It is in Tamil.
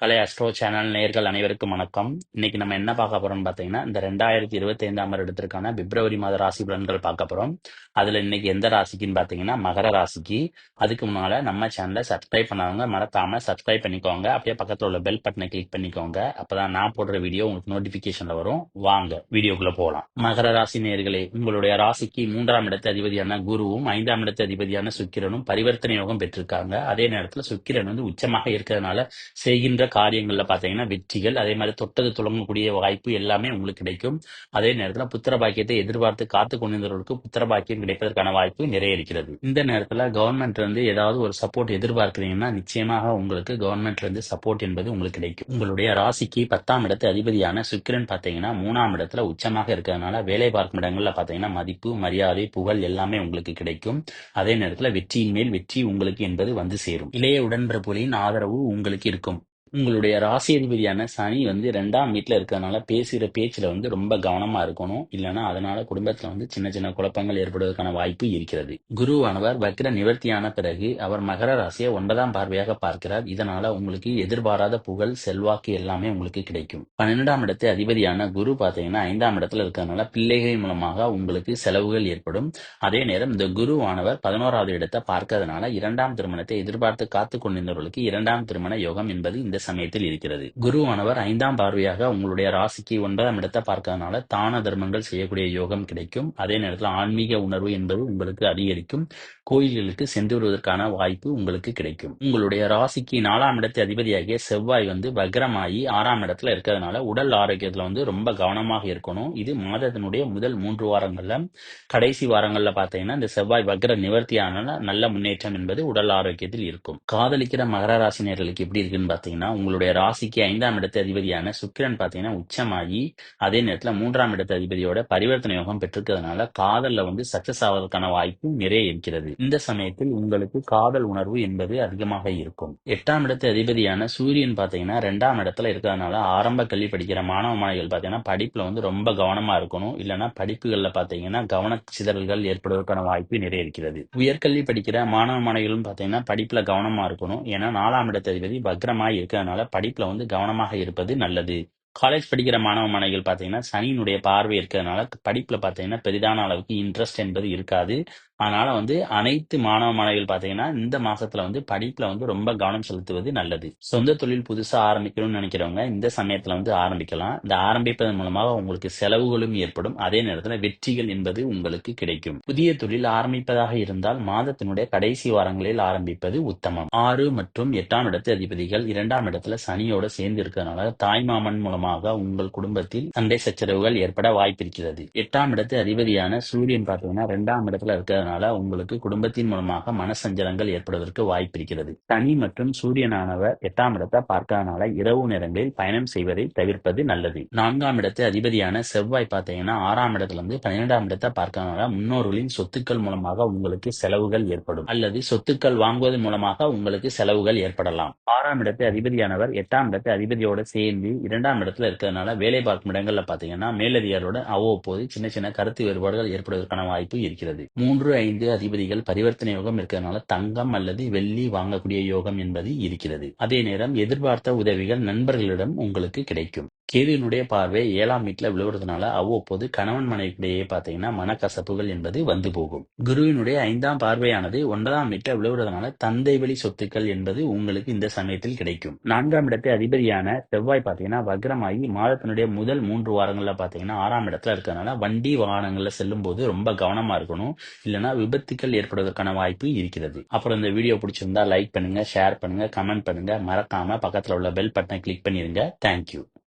கலை அஸ்ட்ரோ சேனல் நேயர்கள் அனைவருக்கும் வணக்கம். இன்னைக்கு நம்ம என்ன பார்க்க போறோம்னு பார்த்தீங்கன்னா இந்த ரெண்டாயிரத்தி இருபத்தி ஐந்தாம் வருடத்திற்கான பிப்ரவரி மாத ராசி பலன்கள் பார்க்க போறோம். அதுல இன்னைக்கு எந்த ராசிக்குன்னு பார்த்தீங்கன்னா மகர ராசிக்கு. அதுக்கு முன்னால நம்ம சேனலை சப்ஸ்கிரைப் பண்ணாதவங்க மறக்காம சப்ஸ்கிரைப் பண்ணிக்கோங்க. அப்படியே பக்கத்துல உள்ள பெல் பட்டனை கிளிக் பண்ணிக்கோங்க. அப்பதான் நான் போடுற வீடியோ உங்களுக்கு நோட்டிபிகேஷன்ல வரும். வாங்க வீடியோக்குள்ள போகலாம் மகர ராசி நேயர்களே உங்களுடைய ராசிக்கு மூன்றாம் இடத்து அதிபதியான குருவும் ஐந்தாம் இடத்து அதிபதியான சுக்கிரனும் பரிவர்த்தனை யோகம் பெற்றிருக்காங்க. அதே நேரத்துல சுக்கிரன் வந்து உச்சமாக இருக்கிறதுனால செய்கின்ற காரியங்கள்ல பாத்தீங்கன்னா வெற்றிகள் அதே மாதிரி தொட்டது தொடங்கக்கூடிய வாய்ப்பு எல்லாமே உங்களுக்கு கிடைக்கும். அதே நேரத்தில் புத்திர பாக்கியத்தை எதிர்பார்த்து காத்து கொண்டிருந்தவர்களுக்கு புத்திர பாக்கியம் கிடைப்பதற்கான வாய்ப்பு நிறைய இருக்கிறது. இந்த நேரத்தில் கவர்மெண்ட்ல இருந்து ஏதாவது ஒரு சப்போர்ட் எதிர்பார்க்கிறீங்கன்னா நிச்சயமாக உங்களுக்கு கவர்மெண்ட்ல இருந்து சப்போர்ட் என்பது உங்களுக்கு கிடைக்கும். உங்களுடைய ராசிக்கு பத்தாம் இடத்து அதிபதியான சுக்கிரன் பாத்தீங்கன்னா மூணாம் இடத்துல உச்சமாக இருக்கிறதுனால வேலை பார்க்கும் இடங்கள்ல பாத்தீங்கன்னா மதிப்பு மரியாதை புகழ் எல்லாமே உங்களுக்கு கிடைக்கும். அதே நேரத்துல வெற்றியின் மேல் வெற்றி உங்களுக்கு என்பது வந்து சேரும். இளைய உடன்பிறப்புகளின் ஆதரவு உங்களுக்கு இருக்கும். உங்களுடைய ராசி அதிபதியான சனி வந்து ரெண்டாம் வீட்டில் இருக்கிறதுனால பேசுகிற பேச்சில் வந்து ரொம்ப கவனமாக இருக்கணும். இல்லைன்னா அதனால குடும்பத்தில் வந்து சின்ன சின்ன குழப்பங்கள் ஏற்படுவதற்கான வாய்ப்பு இருக்கிறது. குருவானவர் வக்ர நிவர்த்தியான பிறகு அவர் மகர ராசியை ஒன்பதாம் பார்வையாக பார்க்கிறார். இதனால உங்களுக்கு எதிர்பாராத புகழ் செல்வாக்கு எல்லாமே உங்களுக்கு கிடைக்கும். பன்னிரெண்டாம் இடத்து அதிபதியான குரு பார்த்தீங்கன்னா ஐந்தாம் இடத்துல இருக்கிறதுனால பிள்ளைகள் மூலமாக உங்களுக்கு செலவுகள் ஏற்படும். அதே நேரம் இந்த குருவானவர் பதினோராவது இடத்தை பார்க்கறதுனால இரண்டாம் திருமணத்தை எதிர்பார்த்து காத்து கொண்டிருந்தவர்களுக்கு இரண்டாம் திருமண யோகம் என்பது இந்த சமயத்தில் இருக்கிறது. குருவானவர் ஐந்தாம் பார்வையாக உங்களுடைய ராசிக்கு ஒன்பதாம் இடத்தை பார்க்கறதுனால தான தர்மங்கள் செய்யக்கூடிய யோகம் கிடைக்கும். அதே நேரத்தில் ஆன்மீக உணர்வு என்பது உங்களுக்கு அதிகரிக்கும். கோயில்களுக்கு சென்று வருவதற்கான வாய்ப்பு உங்களுக்கு கிடைக்கும். உங்களுடைய ராசிக்கு நாலாம் இடத்தை அதிபதியாகிய செவ்வாய் வந்து வக்ரமாயி ஆறாம் இடத்துல இருக்கிறதுனால உடல் ஆரோக்கியத்துல வந்து ரொம்ப கவனமாக இருக்கணும். இது மாதத்தினுடைய முதல் மூன்று வாரங்கள்ல. கடைசி வாரங்கள்ல பார்த்தீங்கன்னா இந்த செவ்வாய் வக்ர நிவர்த்தியான நல்ல முன்னேற்றம் என்பது உடல் ஆரோக்கியத்தில் இருக்கும். காதலிக்கிற மகர ராசினியர்களுக்கு எப்படி இருக்குன்னு பார்த்தீங்கன்னா உங்களுடைய ராசிக்கு ஐந்தாம் இடத்து அதிபதியான சுக்கிரன் பார்த்தீங்கன்னா உச்சமாகி அதே நேரத்தில் மூன்றாம் இடத்து அதிபதியோட பரிவர்த்தனை யோகம் பெற்றிருக்கிறதுனால காதல்ல வந்து சக்சஸ் ஆவதற்கான வாய்ப்பு நிறைய இருக்கிறது. இந்த சமயத்தில் உங்களுக்கு காதல் உணர்வு என்பது அதிகமாக இருக்கும். எட்டாம் இடத்து அதிபதியான சூரியன் பார்த்தீங்கன்னா ரெண்டாம் இடத்துல இருக்கிறதுனால ஆரம்ப கல்வி படிக்கிற மாணவ மாணவிகள் பார்த்தீங்கன்னா படிப்புல வந்து ரொம்ப கவனமா இருக்கணும். இல்லைன்னா படிப்புகள்ல பார்த்தீங்கன்னா கவன சிதறல்கள் ஏற்படுவதற்கான வாய்ப்பு நிறைய இருக்கிறது. உயர்கல்வி படிக்கிற மாணவ மாணவிகளும் பார்த்தீங்கன்னா படிப்புல கவனமா இருக்கணும். ஏன்னா நாலாம் இடத்து அதிபதி பக்ரமாய் இருக்கிறதுனால படிப்புல வந்து கவனமாக இருப்பது நல்லது. காலேஜ் படிக்கிற மாணவ மாணவிகள் பார்த்தீங்கன்னா சனியினுடைய பார்வை இருக்கிறதுனால படிப்புல பார்த்தீங்கன்னா பெரிதான அளவுக்கு இன்ட்ரெஸ்ட் என்பது இருக்காது. அதனால வந்து அனைத்து மாணவ மாணவிகள் பார்த்தீங்கன்னா இந்த மாசத்துல வந்து படிப்புல வந்து ரொம்ப கவனம் செலுத்துவது நல்லது. சொந்த தொழில் புதுசா ஆரம்பிக்கணும்னு நினைக்கிறவங்க இந்த சமயத்துல வந்து ஆரம்பிக்கலாம். இந்த ஆரம்பிப்பதன் மூலமாக உங்களுக்கு செலவுகளும் ஏற்படும். அதே நேரத்துல வெற்றிகள் என்பது உங்களுக்கு கிடைக்கும். புதிய தொழில் ஆரம்பிப்பதாக இருந்தால் மாதத்தினுடைய கடைசி வாரங்களில் ஆரம்பிப்பது உத்தமம். ஆறு மற்றும் எட்டாம் இடத்து அதிபதிகள் இரண்டாம் இடத்துல சனியோட சேர்ந்து இருக்கிறதுனால தாய்மாமன் மூலமாக உங்கள் குடும்பத்தில் சண்டை சச்சரவுகள் ஏற்பட வாய்ப்பிருக்கிறது. எட்டாம் இடத்து அதிபதியான சூரியன் பார்த்தீங்கன்னா இரண்டாம் இடத்துல இருக்கிற இருப்பதனால உங்களுக்கு குடும்பத்தின் மூலமாக மனசஞ்சலங்கள் ஏற்படுவதற்கு வாய்ப்பு இருக்கிறது. சனி மற்றும் சூரியனானவர் எட்டாம் இடத்தை பார்க்கறதுனால இரவு நேரங்களில் பயணம் செய்வதை தவிர்ப்பது நல்லது. நான்காம் இடத்து அதிபதியான செவ்வாய் பார்த்தீங்கன்னா ஆறாம் இடத்துல இருந்து பன்னிரெண்டாம் இடத்தை பார்க்கறதுனால முன்னோர்களின் சொத்துக்கள் மூலமாக உங்களுக்கு செலவுகள் ஏற்படும். அல்லது சொத்துக்கள் வாங்குவதன் மூலமாக உங்களுக்கு செலவுகள் ஏற்படலாம். ஆறாம் இடத்து அதிபதியானவர் எட்டாம் இடத்து அதிபதியோட சேர்ந்து இரண்டாம் இடத்துல இருக்கிறதுனால வேலை பார்க்கும் இடங்கள்ல பாத்தீங்கன்னா மேலதிகாரோட அவ்வப்போது சின்ன சின்ன கருத்து வேறுபாடுகள் ஏற்படுவதற்கான வாய்ப்பு இருக்கிறது. மூன்று ஐந்து அதிபதிகள் பரிவர்த்தனை யோகம் இருக்கிறதுனால தங்கம் அல்லது வெள்ளி வாங்கக்கூடிய யோகம் என்பது இருக்கிறது. அதே நேரம் எதிர்பார்த்த உதவிகள் நண்பர்களிடம் உங்களுக்கு கிடைக்கும். கேதுவினுடைய பார்வை ஏழாம் வீட்டில் விழுவுறதுனால அவ்வப்போது கணவன் மனைவிக்கிடையே பார்த்தீங்கன்னா மனக்கசப்புகள் என்பது வந்து போகும். குருவினுடைய ஐந்தாம் பார்வையானது ஒன்பதாம் வீட்டில் விழுவுறதுனால தந்தை வழி சொத்துக்கள் என்பது உங்களுக்கு இந்த சமயத்தில் கிடைக்கும். நான்காம் இடத்தை அதிபதியான செவ்வாய் பார்த்தீங்கன்னா வக்ரமாகி மாதத்தினுடைய முதல் மூன்று வாரங்கள்ல பார்த்தீங்கன்னா ஆறாம் இடத்துல இருக்கிறதுனால வண்டி வாகனங்கள்ல செல்லும் போது ரொம்ப கவனமா இருக்கணும். இல்லைன்னா விபத்துக்கள் ஏற்படுவதற்கான வாய்ப்பு இருக்கிறது. அப்புறம் இந்த வீடியோ பிடிச்சிருந்தா லைக் பண்ணுங்க ஷேர் பண்ணுங்க கமெண்ட் பண்ணுங்க. மறக்காம பக்கத்தில் உள்ள பெல் பட்டனை கிளிக் பண்ணிருங்க. தேங்க்யூ